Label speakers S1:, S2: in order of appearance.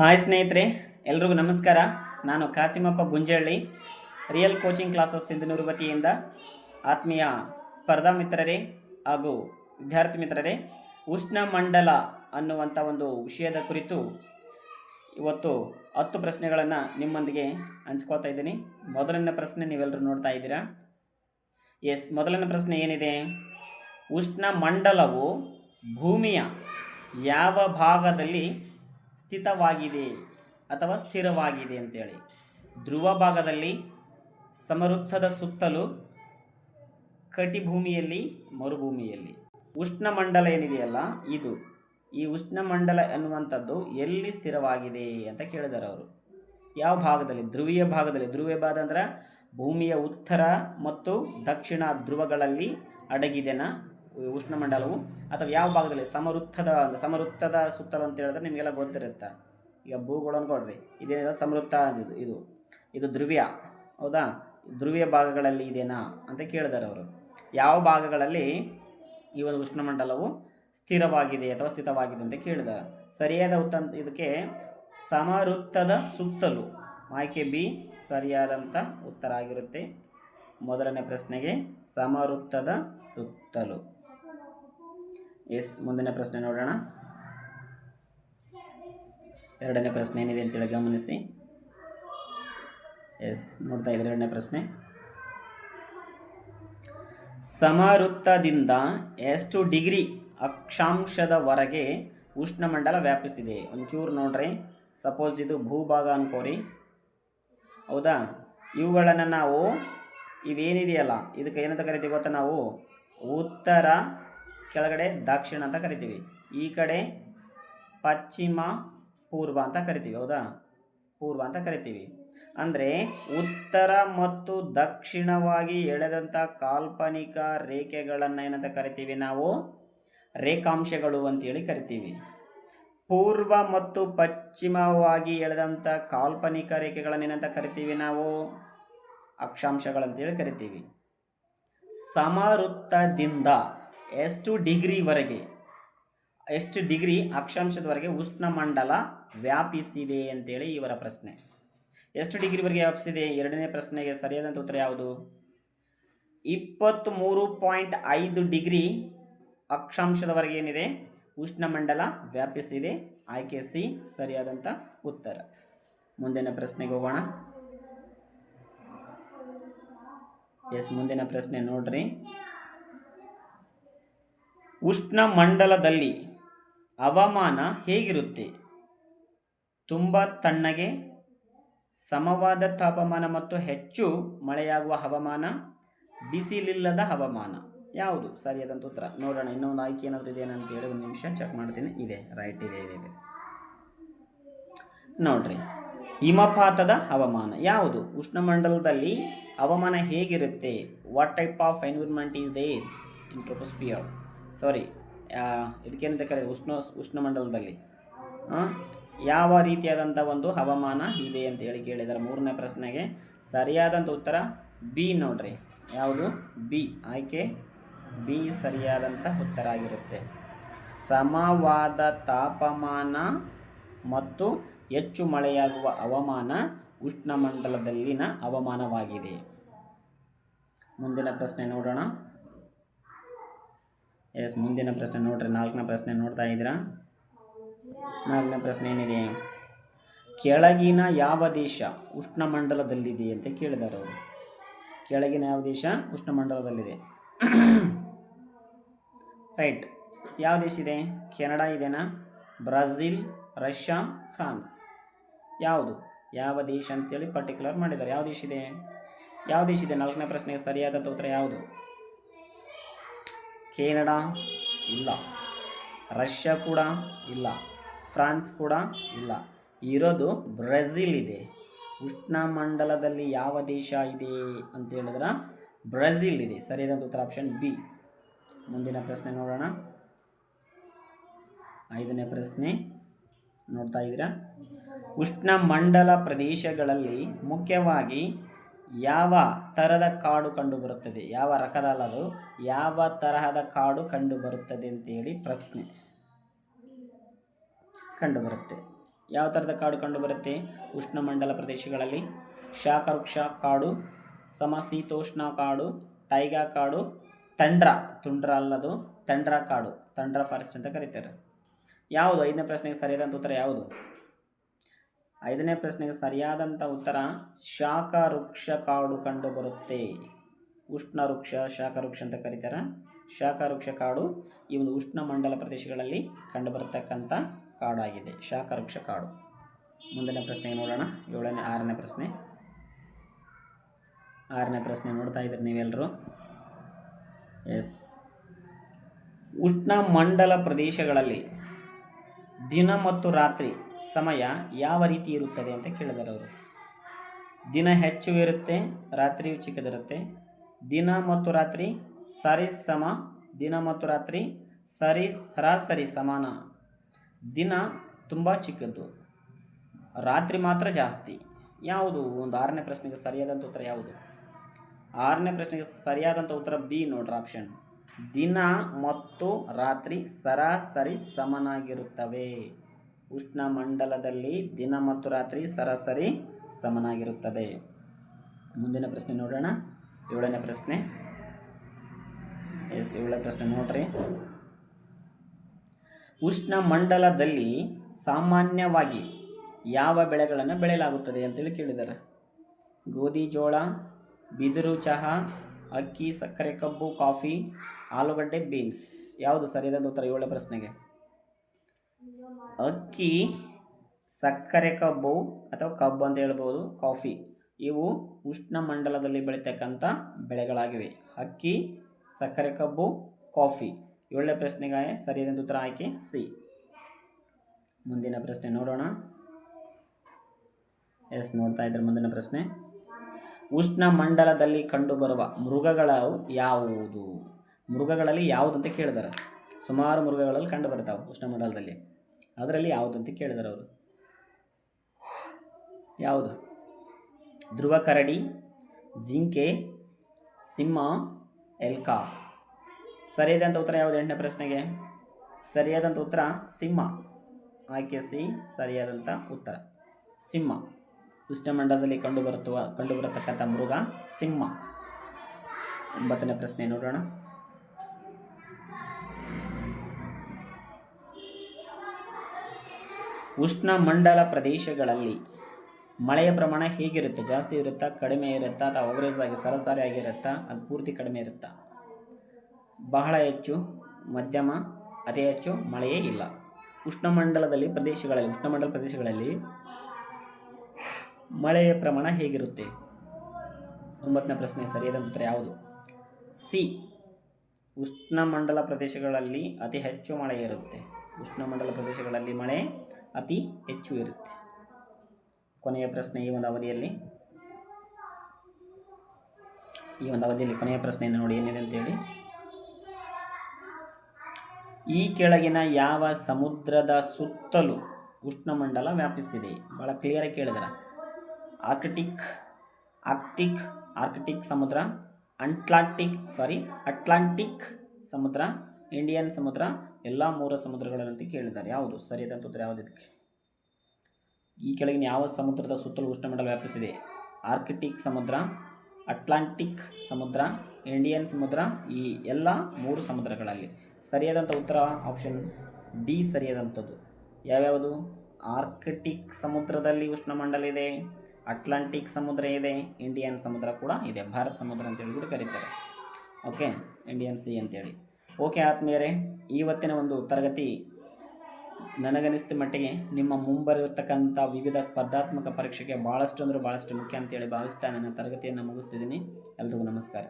S1: Hi ಸ್ನೇಹಿತರೆ, ಎಲ್ರಿಗೂ ನಮಸ್ಕಾರ. ನಾನು Kasimappa Gunjalli real coaching classes Sindhanur ವತಿಯಿಂದ ಆತ್ಮೀಯ ಸ್ಪರ್ಧಾ ಮಿತ್ರರೇ ಹಾಗೂ ವಿದ್ಯಾರ್ಥಿ ಮಿತ್ರರೇ ಉಷ್ಣಮಂಡಲ ಅನ್ನುವಂಥ ಒಂದು ವಿಷಯದ ಕುರಿತು ಇವತ್ತು ಹತ್ತು ಪ್ರಶ್ನೆಗಳನ್ನು ನಿಮ್ಮೊಂದಿಗೆ ಹಂಚ್ಕೋತಾ ಇದ್ದೀನಿ. ಮೊದಲನೇ ಪ್ರಶ್ನೆ ನೀವೆಲ್ಲರೂ ನೋಡ್ತಾ ಇದ್ದೀರಾ? ಎಸ್ ಮೊದಲನೇ ಪ್ರಶ್ನೆ ಏನಿದೆ? ಉಷ್ಣಮಂಡಲವು ಭೂಮಿಯ ಯಾವ ಭಾಗದಲ್ಲಿ ಸ್ಥಿತವಾಗಿದೆ ಅಥವಾ ಸ್ಥಿರವಾಗಿದೆ ಅಂತೇಳಿ. ಧ್ರುವ ಭಾಗದಲ್ಲಿ ಸಮವೃತ್ತದ ಸುತ್ತಲೂ ಕಟಿಭೂಮಿಯಲ್ಲಿ, ಮರುಭೂಮಿಯಲ್ಲಿ. ಉಷ್ಣಮಂಡಲ ಏನಿದೆಯಲ್ಲ ಇದು. ಈ ಉಷ್ಣಮಂಡಲ ಎನ್ನುವಂಥದ್ದು ಎಲ್ಲಿ ಸ್ಥಿರವಾಗಿದೆ ಅಂತ ಕೇಳಿದಾರೆ ಅವರು. ಯಾವ ಭಾಗದಲ್ಲಿ? ಧ್ರುವೀಯ ಭಾಗದಲ್ಲಿ. ಧ್ರುವೀಯ ಭಾಗ ಅಂದ್ರೆ ಭೂಮಿಯ ಉತ್ತರ ಮತ್ತು ದಕ್ಷಿಣ ಧ್ರುವಗಳಲ್ಲಿ ಅಡಗಿದೆನಾ? ಉಷ್ಣಮಂಡಲವು ಅಥವಾ ಯಾವ ಭಾಗದಲ್ಲಿ? ಸಮವೃತ್ತದ ಸಮವೃತ್ತದ ಸುತ್ತಲು ಅಂತ ಹೇಳಿದ್ರೆ ನಿಮಗೆಲ್ಲ ಗೊತ್ತಿರುತ್ತೆ. ಈಗ ಭೂಗೋಳ ಅನ್ಕೊಡ್ರಿ ಇದೇನಿದೆ ಸಮವೃತ್ತ ಇದು ಇದು ಇದು ಧ್ರುವ್ಯ, ಹೌದಾ? ಧ್ರುವ್ಯ ಭಾಗಗಳಲ್ಲಿ ಇದೇನಾ ಅಂತ ಕೇಳಿದಾರೆ ಅವರು. ಯಾವ ಭಾಗಗಳಲ್ಲಿ ಈ ಒಂದು ಉಷ್ಣಮಂಡಲವು ಸ್ಥಿರವಾಗಿದೆ ಅಥವಾ ಸ್ಥಿತವಾಗಿದೆ ಅಂತ ಕೇಳಿದ ಸರಿಯಾದ ಉತ್ತರ ಇದಕ್ಕೆ ಸಮವೃತ್ತದ ಸುತ್ತಲೂ, ಆಯ್ಕೆ ಬಿ ಸರಿಯಾದಂಥ ಉತ್ತರ ಆಗಿರುತ್ತೆ. ಮೊದಲನೇ ಪ್ರಶ್ನೆಗೆ ಸಮವೃತ್ತದ ಸುತ್ತಲೂ. ಎಸ್, ಮುಂದಿನ ಪ್ರಶ್ನೆ ನೋಡೋಣ. ಎರಡನೇ ಪ್ರಶ್ನೆ ಏನಿದೆ ಅಂತೇಳಿ ಗಮನಿಸಿ. ಎಸ್, ನೋಡ್ತಾ ಇದ್ರೆ ಎರಡನೇ ಪ್ರಶ್ನೆ. ಸಮವೃತ್ತದಿಂದ ಎಷ್ಟು ಡಿಗ್ರಿ ಅಕ್ಷಾಂಶದವರೆಗೆ ಉಷ್ಣಮಂಡಲ ವ್ಯಾಪಿಸಿದೆ? ಒಂಚೂರು ನೋಡ್ರಿ. ಸಪೋಸ್ ಇದು ಭೂಭಾಗ ಅನ್ಕೋರಿ. ಹೌದಾ? ಇವುಗಳನ್ನು ನಾವು ಇವೇನಿದೆಯಲ್ಲ, ಇದಕ್ಕೆ ಏನಂತ ಕರಿತೀವಿ ಗೊತ್ತಾ ನಾವು? ಉತ್ತರ ಕೆಳಗಡೆ ದಕ್ಷಿಣ ಅಂತ ಕರಿತೀವಿ. ಈ ಕಡೆ ಪಶ್ಚಿಮ ಪೂರ್ವ ಅಂತ ಕರಿತೀವಿ, ಹೌದಾ? ಪೂರ್ವ ಅಂತ ಕರಿತೀವಿ. ಅಂದರೆ ಉತ್ತರ ಮತ್ತು ದಕ್ಷಿಣವಾಗಿ ಎಳೆದಂಥ ಕಾಲ್ಪನಿಕ ರೇಖೆಗಳನ್ನು ಏನಂತ ಕರಿತೀವಿ ನಾವು? ರೇಖಾಂಶಗಳು ಅಂತೇಳಿ ಕರಿತೀವಿ. ಪೂರ್ವ ಮತ್ತು ಪಶ್ಚಿಮವಾಗಿ ಎಳೆದಂಥ ಕಾಲ್ಪನಿಕ ರೇಖೆಗಳನ್ನು ಏನಂತ ಕರಿತೀವಿ ನಾವು? ಅಕ್ಷಾಂಶಗಳಂತೇಳಿ ಕರಿತೀವಿ. ಸಮವೃತ್ತದಿಂದ ಎಷ್ಟು ಡಿಗ್ರಿವರೆಗೆ, ಎಷ್ಟು ಡಿಗ್ರಿ ಅಕ್ಷಾಂಶದವರೆಗೆ ಉಷ್ಣಮಂಡಲ ವ್ಯಾಪಿಸಿದೆ ಅಂತೇಳಿ ಇವರ ಪ್ರಶ್ನೆ. ಎಷ್ಟು ಡಿಗ್ರಿವರೆಗೆ ವ್ಯಾಪಿಸಿದೆ? ಎರಡನೇ ಪ್ರಶ್ನೆಗೆ ಸರಿಯಾದಂಥ ಉತ್ತರ ಯಾವುದು? ಇಪ್ಪತ್ತ್ಮೂರು ಪಾಯಿಂಟ್ ಐದು ಡಿಗ್ರಿ ಅಕ್ಷಾಂಶದವರೆಗೆ ಏನಿದೆ? ಉಷ್ಣಮಂಡಲ ವ್ಯಾಪಿಸಿದೆ. ಆಯ್ಕೆ ಸಿ ಸರಿಯಾದಂಥ ಉತ್ತರ. ಮುಂದಿನ ಪ್ರಶ್ನೆಗೆ ಹೋಗೋಣ. ಎಸ್, ಮುಂದಿನ ಪ್ರಶ್ನೆ ನೋಡ್ರಿ. ಉಷ್ಣಮಂಡಲದಲ್ಲಿ ಹವಾಮಾನ ಹೇಗಿರುತ್ತೆ? ತುಂಬ ತಣ್ಣಗೆ, ಸಮವಾದ ತಾಪಮಾನ ಮತ್ತು ಹೆಚ್ಚು ಮಳೆಯಾಗುವ ಹವಾಮಾನ, ಬಿಸಿಲಿಲ್ಲದ ಹವಾಮಾನ? ಯಾವುದು? ಸರಿಯಾದಂಥ ಉತ್ತರ. ನೋಡೋಣ, ಇನ್ನೊಂದು ಆಯ್ಕೆ ಏನಾದರೂ ಇದೆ ಅಂತ ಹೇಳಿ ಒಂದು ನಿಮಿಷ ಚೆಕ್ ಮಾಡ್ತೀನಿ. ಇದೆ ರೈಟ್ ಇದೆ ಇದೆ ಇದೆ. ನೋಡ್ರಿ, ಹಿಮಪಾತದ ಹವಾಮಾನ. ಯಾವುದು? ಉಷ್ಣಮಂಡಲದಲ್ಲಿ ಹವಾಮಾನ ಹೇಗಿರುತ್ತೆ? What type of environment is they in troposphere sorry ಇದಕ್ಕೇನಂತ ಕರೆ ಉಷ್ಣ, ಉಷ್ಣಮಂಡಲದಲ್ಲಿ. ಯಾವ ರೀತಿಯಾದಂಥ ಒಂದು ಹವಾಮಾನ ಇದೆ ಅಂತ ಹೇಳಿ ಕೇಳಿದ್ದಾರೆ ಮೂರನೇ ಪ್ರಶ್ನೆಗೆ. ಸರಿಯಾದಂಥ ಉತ್ತರ ಬಿ ನೋಡ್ರಿ. ಯಾವುದು? ಬಿ ಆಯ್ಕೆ? ಬಿ ಸರಿಯಾದಂಥ ಉತ್ತರ ಆಗಿರುತ್ತೆ. ಸಮವಾದ ತಾಪಮಾನ ಮತ್ತು ಹೆಚ್ಚು ಮಳೆಯಾಗುವ ಹವಾಮಾನ ಉಷ್ಣಮಂಡಲದಲ್ಲಿನ ಹವಾಮಾನವಾಗಿದೆ. ಮುಂದಿನ ಪ್ರಶ್ನೆ ನೋಡೋಣ. ಎಸ್, ಮುಂದಿನ ಪ್ರಶ್ನೆ ನೋಡ್ರಿ, ನಾಲ್ಕನೇ ಪ್ರಶ್ನೆ ನೋಡ್ತಾ ಇದ್ದೀರಾ? ನಾಲ್ಕನೇ ಪ್ರಶ್ನೆ ಏನಿದೆ? ಕೆಳಗಿನ ಯಾವ ದೇಶ ಉಷ್ಣಮಂಡಲದಲ್ಲಿದೆ ಅಂತ ಕೇಳಿದ್ದಾರೆ ಅವರು. ಕೆಳಗಿನ ಯಾವ ದೇಶ ಉಷ್ಣಮಂಡಲದಲ್ಲಿದೆ? ರೈಟ್. ಯಾವ ದೇಶ ಇದೆ? ಕೆನಡಾ ಇದೆನಾ? Brazil Russia, France. ಯಾವುದು? ಯಾವ ದೇಶ ಅಂತೇಳಿ ಪರ್ಟಿಕ್ಯುಲರ್ ಮಾಡಿದ್ದಾರೆ. ಯಾವ ದೇಶ ಇದೆ? ಯಾವ ದೇಶ ಇದೆ? ನಾಲ್ಕನೇ ಪ್ರಶ್ನೆಗೆ ಸರಿಯಾದಂಥ ಉತ್ತರ ಯಾವುದು? ಕೆನಡಾ ಇಲ್ಲ. ರಷ್ಯಾ ಕೂಡ ಇಲ್ಲ. ಫ್ರಾನ್ಸ್ ಕೂಡ ಇಲ್ಲ. ಇರೋದು ಬ್ರೆಜಿಲ್ ಇದೆ. ಉಷ್ಣಮಂಡಲದಲ್ಲಿ ಯಾವ ದೇಶ ಇದೆ ಅಂತ ಹೇಳಿದ್ರೆ ಬ್ರೆಜಿಲ್ ಇದೆ. ಸರಿಯಾದಂಥ ಉತ್ತರ ಆಪ್ಷನ್ ಬಿ ಮುಂದಿನ ಪ್ರಶ್ನೆ ನೋಡೋಣ. ಐದನೇ ಪ್ರಶ್ನೆ ನೋಡ್ತಾ ಇದ್ದೀರಾ? ಉಷ್ಣಮಂಡಲ ಪ್ರದೇಶಗಳಲ್ಲಿ ಮುಖ್ಯವಾಗಿ ಯಾವ ಥರದ ಕಾಡು ಕಂಡುಬರುತ್ತದೆ? ಯಾವ ರಕದಲ್ಲದು? ಯಾವ ತರಹದ ಕಾಡು ಕಂಡುಬರುತ್ತದೆ ಅಂತೇಳಿ ಪ್ರಶ್ನೆ ಕಂಡುಬರುತ್ತೆ. ಯಾವ ಥರದ ಕಾಡು ಕಂಡುಬರುತ್ತೆ? ಉಷ್ಣಮಂಡಲ ಪ್ರದೇಶಗಳಲ್ಲಿ ಶಾಖವೃಕ್ಷ ಕಾಡು, ಸಮಶೀತೋಷ್ಣ ಕಾಡು, ಟೈಗಾ ಕಾಡು, ತಂಡ್ರ, ತುಂಡ್ರ ಅಲ್ಲದು ತಂಡ್ರ ಕಾಡು, ತಂಡ್ರ ಫಾರೆಸ್ಟ್ ಅಂತ ಕರೀತಾರೆ. ಯಾವುದು? ಐದನೇ ಪ್ರಶ್ನೆಗೆ ಸರಿಯಾದಂಥ ಉತ್ತರ ಯಾವುದು? ಐದನೇ ಪ್ರಶ್ನೆಗೆ ಸರಿಯಾದಂಥ ಉತ್ತರ ಶಾಖ ವೃಕ್ಷ ಕಾಡು ಕಂಡು ಬರುತ್ತೆ. ಉಷ್ಣ ವೃಕ್ಷ ಶಾಖ ವೃಕ್ಷ ಅಂತ ಕರೀತಾರೆ. ಶಾಖವೃಕ್ಷ ಕಾಡು ಈ ಒಂದು ಉಷ್ಣ ಮಂಡಲ ಪ್ರದೇಶಗಳಲ್ಲಿ ಕಂಡುಬರತಕ್ಕಂಥ ಕಾಡಾಗಿದೆ. ಶಾಖ ವೃಕ್ಷ ಕಾಡು. ಮುಂದಿನ ಪ್ರಶ್ನೆ ನೋಡೋಣ. ಏಳನೇ, ಆರನೇ ಪ್ರಶ್ನೆ. ಆರನೇ ಪ್ರಶ್ನೆ ನೋಡ್ತಾ ಇದ್ದೀರಿ ನೀವೆಲ್ಲರೂ ಎಸ್. ಉಷ್ಣ ಮಂಡಲ ಪ್ರದೇಶಗಳಲ್ಲಿ ದಿನ ಮತ್ತು ರಾತ್ರಿ ಸಮಯ ಯಾವ ರೀತಿ ಇರುತ್ತದೆ ಅಂತ ಕೇಳಿದರು ಅವರು. ದಿನ ಹೆಚ್ಚು ಇರುತ್ತೆ, ರಾತ್ರಿಯು ಚಿಕ್ಕದಿರುತ್ತೆ. ದಿನ ಮತ್ತು ರಾತ್ರಿ ಸರಿ ಸಮ, ದಿನ ಮತ್ತು ರಾತ್ರಿ ಸರಿ, ಸರಾಸರಿ ಸಮಾನ. ದಿನ ತುಂಬ ಚಿಕ್ಕದ್ದು. ರಾತ್ರಿ ಮಾತ್ರ ಜಾಸ್ತಿ. ಯಾವುದು? ಒಂದು ಆರನೇ ಪ್ರಶ್ನೆಗೆ ಸರಿಯಾದಂಥ ಉತ್ತರ ಯಾವುದು? ಆರನೇ ಪ್ರಶ್ನೆಗೆ ಸರಿಯಾದಂಥ ಉತ್ತರ ಬಿ ನೋಡ್ರಿ ಆಪ್ಷನ್ ದಿನ ಮತ್ತು ರಾತ್ರಿ ಸರಾಸರಿ ಸಮನಾಗಿರುತ್ತವೆ. ಉಷ್ಣಮಂಡಲದಲ್ಲಿ ದಿನ ಮತ್ತು ರಾತ್ರಿ ಸರಾಸರಿ ಸಮನಾಗಿರುತ್ತದೆ. ಮುಂದಿನ ಪ್ರಶ್ನೆ ನೋಡೋಣ. ಏಳನೇ ಪ್ರಶ್ನೆ. ಎಸ್, ಏಳನೇ ಪ್ರಶ್ನೆ ನೋಡ್ರಿ. ಉಷ್ಣಮಂಡಲದಲ್ಲಿ ಸಾಮಾನ್ಯವಾಗಿ ಯಾವ ಬೆಳೆಗಳನ್ನು ಬೆಳೆಯಲಾಗುತ್ತದೆ ಅಂತೇಳಿ ಕೇಳಿದ್ದಾರೆ ಗೋಧಿ, ಜೋಳ, ಬಿದಿರು ಚಹಾ, ಅಕ್ಕಿ, ಸಕ್ಕರೆ ಕಬ್ಬು, ಕಾಫಿ, ಆಲೂಗಡ್ಡೆ, ಬೀನ್ಸ್. ಯಾವುದು ಸರಿಯಾದ ಉತ್ತರ ಏಳನೇ ಪ್ರಶ್ನೆಗೆ? ಅಕ್ಕಿ, ಸಕ್ಕರೆ ಕಬ್ಬು ಅಥವಾ ಕಬ್ಬು ಅಂತ ಹೇಳ್ಬೋದು, ಕಾಫಿ. ಇವು ಉಷ್ಣಮಂಡಲದಲ್ಲಿ ಬೆಳೀತಕ್ಕಂಥ ಬೆಳೆಗಳಾಗಿವೆ. ಅಕ್ಕಿ, ಸಕ್ಕರೆ ಕಬ್ಬು, ಕಾಫಿ. ಏಳನೇ ಪ್ರಶ್ನೆಗೆ ಸರಿಯಾದ ಉತ್ತರ ಆಯ್ಕೆ ಸಿ. ಮುಂದಿನ ಪ್ರಶ್ನೆ ನೋಡೋಣ. ಎಸ್, ನೋಡ್ತಾ ಇದ್ರೆ ಮುಂದಿನ ಪ್ರಶ್ನೆ. ಉಷ್ಣ ಮಂಡಲದಲ್ಲಿ ಕಂಡುಬರುವ ಮೃಗಗಳು ಯಾವುದು? ಮೃಗಗಳಲ್ಲಿ ಯಾವುದು ಅಂತ ಕೇಳಿದಾರೆ. ಸುಮಾರು ಮೃಗಗಳಲ್ಲಿ ಕಂಡು ಬರ್ತಾವೆ ಉಷ್ಣಮಂಡಲದಲ್ಲಿ ಅದರಲ್ಲಿ ಯಾವುದು ಅಂತ ಕೇಳಿದರು ಅವರು. ಯಾವುದು? ಧ್ರುವ ಕರಡಿ ಜಿಂಕೆ, ಸಿಂಹ, ಎಲ್ಕಾ. ಸರಿಯಾದಂಥ ಉತ್ತರ ಯಾವುದು ಎಂಟನೇ ಪ್ರಶ್ನೆಗೆ? ಸರಿಯಾದಂಥ ಉತ್ತರ ಸಿಂಹ. ಆಯ್ಕೆ ಸಿ ಸರಿಯಾದಂಥ ಉತ್ತರ. ಸಿಂಹ. ಉಷ್ಣಮಂಡಲದಲ್ಲಿ ಕಂಡುಬರುತ್ತುವ ಕಂಡುಬರತಕ್ಕಂಥ ಮೃಗ ಸಿಂಹ. ಒಂಬತ್ತನೇ ಪ್ರಶ್ನೆ ನೋಡೋಣ. ಉಷ್ಣಮಂಡಲ ಪ್ರದೇಶಗಳಲ್ಲಿ ಮಳೆಯ ಪ್ರಮಾಣ ಹೇಗಿರುತ್ತೆ? ಜಾಸ್ತಿ ಇರುತ್ತಾ? ಕಡಿಮೆ ಇರುತ್ತಾ? ಅಥವಾ ಅವರೇಜ್ ಆಗಿ ಸರಾಸರಿ ಆಗಿರುತ್ತಾ ಅದು ಪೂರ್ತಿ ಕಡಿಮೆ ಇರುತ್ತಾ? ಬಹಳ ಹೆಚ್ಚು, ಮಧ್ಯಮ, ಅತಿ ಹೆಚ್ಚು ಮಳೆಯೇ ಇಲ್ಲ. ಉಷ್ಣಮಂಡಲದಲ್ಲಿ ಪ್ರದೇಶಗಳಲ್ಲಿ ಉಷ್ಣಮಂಡಲ ಪ್ರದೇಶಗಳಲ್ಲಿ ಮಳೆಯ ಪ್ರಮಾಣ ಹೇಗಿರುತ್ತೆ? ಒಂಬತ್ತನೇ ಪ್ರಶ್ನೆ, ಸರಿಯಾದ ಉತ್ತರ ಯಾವುದು? ಸಿ. ಉಷ್ಣಮಂಡಲ ಪ್ರದೇಶಗಳಲ್ಲಿ ಅತಿ ಹೆಚ್ಚು ಮಳೆ ಇರುತ್ತೆ. ಉಷ್ಣಮಂಡಲ ಪ್ರದೇಶಗಳಲ್ಲಿ ಮಳೆ ಅತಿ ಹೆಚ್ಚು ಇರುತ್ತೆ. ಕೊನೆಯ ಪ್ರಶ್ನೆ ಈ ಒಂದು ಅವಧಿಯಲ್ಲಿ. ಈ ಒಂದು ಅವಧಿಯಲ್ಲಿ ಕೊನೆಯ ಪ್ರಶ್ನೆಯನ್ನು ನೋಡಿ ಏನಿದೆ ಅಂತೇಳಿ ಈ ಕೆಳಗಿನ ಯಾವ ಸಮುದ್ರದ ಸುತ್ತಲೂ ಉಷ್ಣಮಂಡಲ ವ್ಯಾಪಿಸ್ತಿದೆ? ಭಾಳ ಕ್ಲಿಯರಾಗಿ ಕೇಳಿದ್ರ. ಆರ್ಕಿಟಿಕ್ ಆರ್ಕ್ಟಿಕ್ ಆರ್ಕಿಟಿಕ್ ಸಮುದ್ರ ಅಂಟ್ಲಾಂಟಿಕ್ ಸಾರಿ ಅಟ್ಲಾಂಟಿಕ್ ಸಮುದ್ರ ಇಂಡಿಯನ್ ಸಮುದ್ರ, ಎಲ್ಲ ಮೂರು ಸಮುದ್ರಗಳಲ್ಲಂತ ಕೇಳಿದ್ದಾರೆ. ಯಾವುದು? ಸರಿಯಾದಂಥ ಉತ್ತರ ಯಾವುದು ಇದಕ್ಕೆ? ಈ ಕೆಳಗಿನ ಯಾವ ಸಮುದ್ರದ ಸುತ್ತಲೂ ಉಷ್ಣಮಂಡಲ ವ್ಯಾಪಿಸಿದೆ? ಆರ್ಕಿಟಿಕ್ ಸಮುದ್ರ, ಅಟ್ಲಾಂಟಿಕ್ ಸಮುದ್ರ, ಇಂಡಿಯನ್ ಸಮುದ್ರ, ಈ ಎಲ್ಲ ಮೂರು ಸಮುದ್ರಗಳಲ್ಲಿ. ಸರಿಯಾದಂಥ ಉತ್ತರ ಆಪ್ಷನ್ ಡಿ ಸರಿಯಾದಂಥದ್ದು ಯಾವ್ಯಾವುದು? ಆರ್ಕಿಟಿಕ್ ಸಮುದ್ರದಲ್ಲಿ ಉಷ್ಣಮಂಡಲ ಇದೆ, ಅಟ್ಲಾಂಟಿಕ್ ಸಮುದ್ರ ಇದೆ, ಇಂಡಿಯನ್ ಸಮುದ್ರ ಕೂಡ ಇದೆ. ಭಾರತ ಸಮುದ್ರ ಅಂತ ಹೇಳಿಬಿಟ್ಟು ಕರೀತಾರೆ. ಓಕೆ, ಇಂಡಿಯನ್ ಸಿ ಅಂತೇಳಿ. ಓಕೆ ಆತ್ಮೀಯರೇ ಇವತ್ತಿನ ಒಂದು ತರಗತಿ ನನಗನಿಸಿದ ಮಟ್ಟಿಗೆ ನಿಮ್ಮ ಮುಂಬರಿರತಕ್ಕಂಥ ವಿವಿಧ ಸ್ಪರ್ಧಾತ್ಮಕ ಪರೀಕ್ಷೆಗೆ ಭಾಳಷ್ಟು ಅಂದರೆ ಭಾಳಷ್ಟು ಮುಖ್ಯ ಅಂತೇಳಿ ಭಾವಿಸ್ತಾ ನನ್ನ ತರಗತಿಯನ್ನು ಮುಗಿಸ್ತಿದ್ದೀನಿ. ಎಲ್ರಿಗೂ ನಮಸ್ಕಾರ.